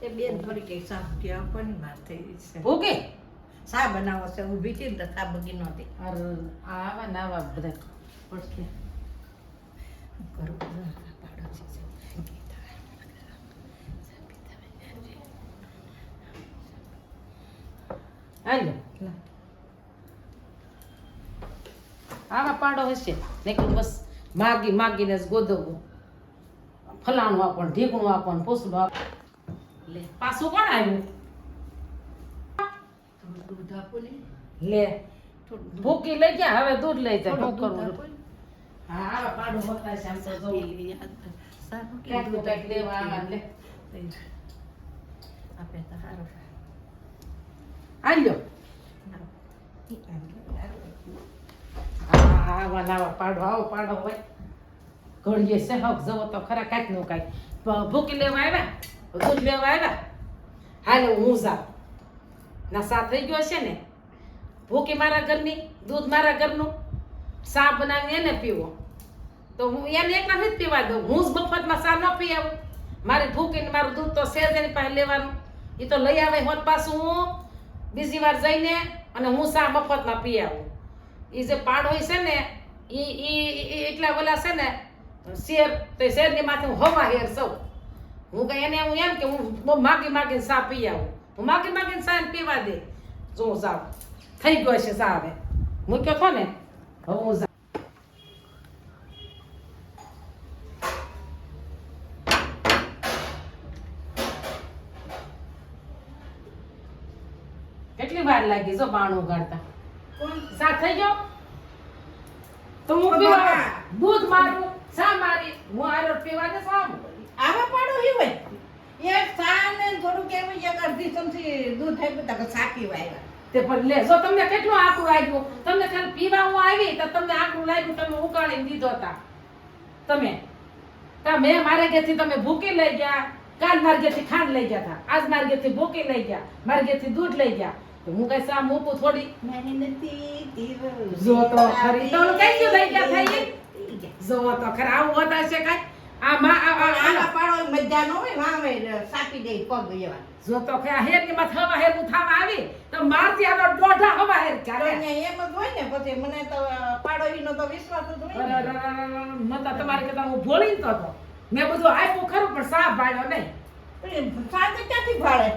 કે સા કે આપવાની વાત થઈ છે. ઓકે સા બનાવો છે ઊભી હતી ને સા બગી નહોતી અરે આવા ને બધા. પડશે કરો? પાડો છે હાલો. આવા પાડો હશે. ને કે બસ માગી માગીને જ ગોદવવું. ફલાણું આપણ ઢીકણું આપણ પોસડું આપ લે પાછો કોણ આવ્યો? દૂધ આપો ને. લે ભૂકી લઈ ગયા હવે દૂધ લઈ જાય શું કરવું હા આવા પાડો તો જો તો લેવા આવા લે. આપે તો સારું આલ્યો. આવા નાવા પાડો આવો પાડો હોય. ઘડીએ છે હક જવો તો ખરા કાંઈકનું કાંઈક. ભૂકી લેવા આવ્યા? દૂધ લેવા આવ્યા. હાલે, હું જાઉં. ના, સા થઈ ગયો છે ને? ભૂકી મારા ઘરની, દૂધ મારા ઘરનું, સા બનાવીને એને પીવો. તો હું એને એક નથી પીવા દઉં. હું જ મફતમાં સા ન પી આવું. મારી ભૂકીને મારું દૂધ તો શેર એની પાસે લેવાનું. એ તો લઈ આવે હોત પાછું. હું બીજી વાર જઈને અને હું સા મફતમાં પી આવું. એ જે પાડ હોય છે ને એ એટલા ઓલા છે ને, શેર, તો શેરની માથે હું હવા હેર સૌ. હું કઈ એને હું એમ કે હું બહુ માગી માગીને સા પી આવું. હું માગી માગીને સા પીવા દે. જો જાઉં. થઈ ગયો છે સા હવે. મૂક્યો છો ને. હવે હું જાઉં. કેટલી વાર લાગી જો બાણ ઉગાડતા? સા થઈ ગયો? તો હું પીવા દૂધ મારું સા મારી. હું આરો પીવા દે સામ આવા પાડો ઈ હોય. એક સા ને થોડું કેવું એક અડધી ચમચી દૂધ આપ્યું તો સાકી વાવ્યા તે પણ લે જો તમને કેટલું આકરું લાગ્યું તમને ખાલી પીવા હું આવી તો તમને આકરું લાગ્યું તમે ઉકાળીને દીધો તા. તમે તા મેં મારે ઘેરથી તમે ભૂકી લઈ ગયા કાલ મારે ઘેરથી ખાંડ લઈ ગયા હતા આજ મારે ઘેરથી ભૂકી લઈ ગયા મારે ઘેરથી દૂધ લઈ ગયા. તો હું કઈ સા મૂકું થોડી? જો તો ખરી. તો કઈ ગયું લઈ ગયા થઈ એ? જો તો ખરા આવું હતા છે કાંઈ? આ મા આ- આ- આવા આ- પાડો મજા ન હોય વાવે સાપી દે પગ એવા. જો તો ખરા હેરની માં થવા હેર આવી તો મારથી આનો દોઢા હવા હેર ચાલે. અહીંયા એમ જ હોય ને પછી મને તો પાડો ઈનો તો વિશ્વાસ જ હોય ને. મતા તમારી હું ભોળી તો મેં બધું આપ્યું ખરું પણ સાપ ભાડ્યો નહીં. પણ ક્યાંથી ભાડે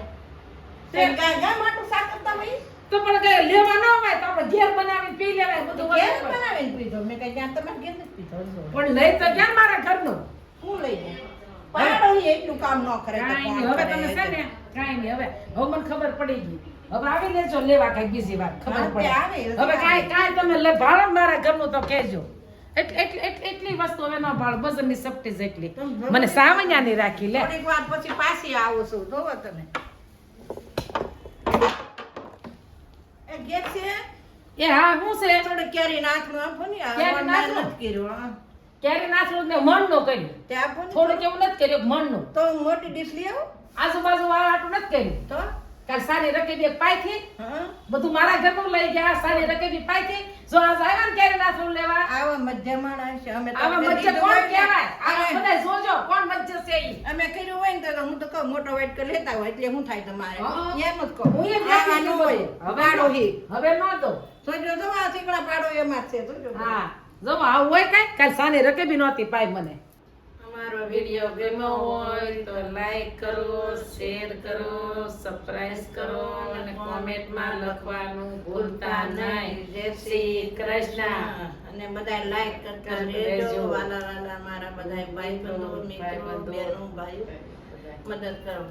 તે ગા ગા માટું સાકરતા તો પણ કઈ લેવા ન હોય તો આપણે ઘેર બનાવીને પી લેવાય બધું ઘેર. બનાવીને પીધો મેં કઈ ત્યાં તમે ઘેર નથી પીધો પણ લઈ તો ક્યાં મારા ઘરનું? હું લઈ જાઉં. પાડો એટલું કામ ન કરે તો કાંઈ કોણ હવે કરે? તમે છે ને કાંઈ નહીં હવે હવે મને ખબર પડી ગઈ. હવે આવી લેજો લેવા કઈ બીજી વાર ખબર હા, તે આવે, હજી હવે કાંઈ કાંઈ તમે લે ભાડો ને મારા ઘરનું તો કહેજો. એટ- એટ- એટ- એટલી વસ્તુ હવે ન ભાડો બજારની સપટી જેટલી તમે મને સાવኛની રાખી લે. થોડીક વાર પછી પાછી આવું છું જોવો તમે. એ ઘેર છે? એ હા શું છે? થોડી કેરી નાખનું આપો ને આ કેરી વંડા નાખનું? નથી કર્યું હા. ક્યારે નાથલું ને નો કર્યું. ત્યાં ને થોડુંક એવું નથી કર્યું મનનું તો મોટી ડીશ લઈ આવું? આજુબાજુ વાળાટું નથી કર્યું. તો? કાલ સારી રકેબી એક પાયથી. બધું મારા ઘરનું લઈ ગયા સારી રકેબી પાયથી. જો આજ આવ્યા ને ક્યારે નાથલું લેવા? આવા મધ્ય માણસ અમે આવા મધ્ય કોણ ને, કહેવાય? આવા બધા જોજો કોણ મધ્ય છે ઈ. અમે કર્યું હોય ને તો હું તો કહું મોટો વાઇટ કર લેતા હોય એટલે હું થાય તમારે. એમ જ કહું. હું એમ આવા હોય હવે હવે ન દો જોજો જો આ સીકડા પાડો એમાં છે જોજો. હા. જો આવું હોય કઈ? કાલ સાને રકે બી નહોતી પાય મને. અમારો વીડિયો ગમ્યો હોય તો લાઈક કરો શેર કરો સબસ્ક્રાઇબ કરો અને કોમેન્ટમાં લખવાનું ભૂલતા નહીં. જય શ્રી કૃષ્ણ. અને બધા લાઈક કરતા રહેજો. વાલા વાલા મારા બધા ભાઈ બંધુ મિત્રો બહેનો ભાઈઓ મદદ કરો.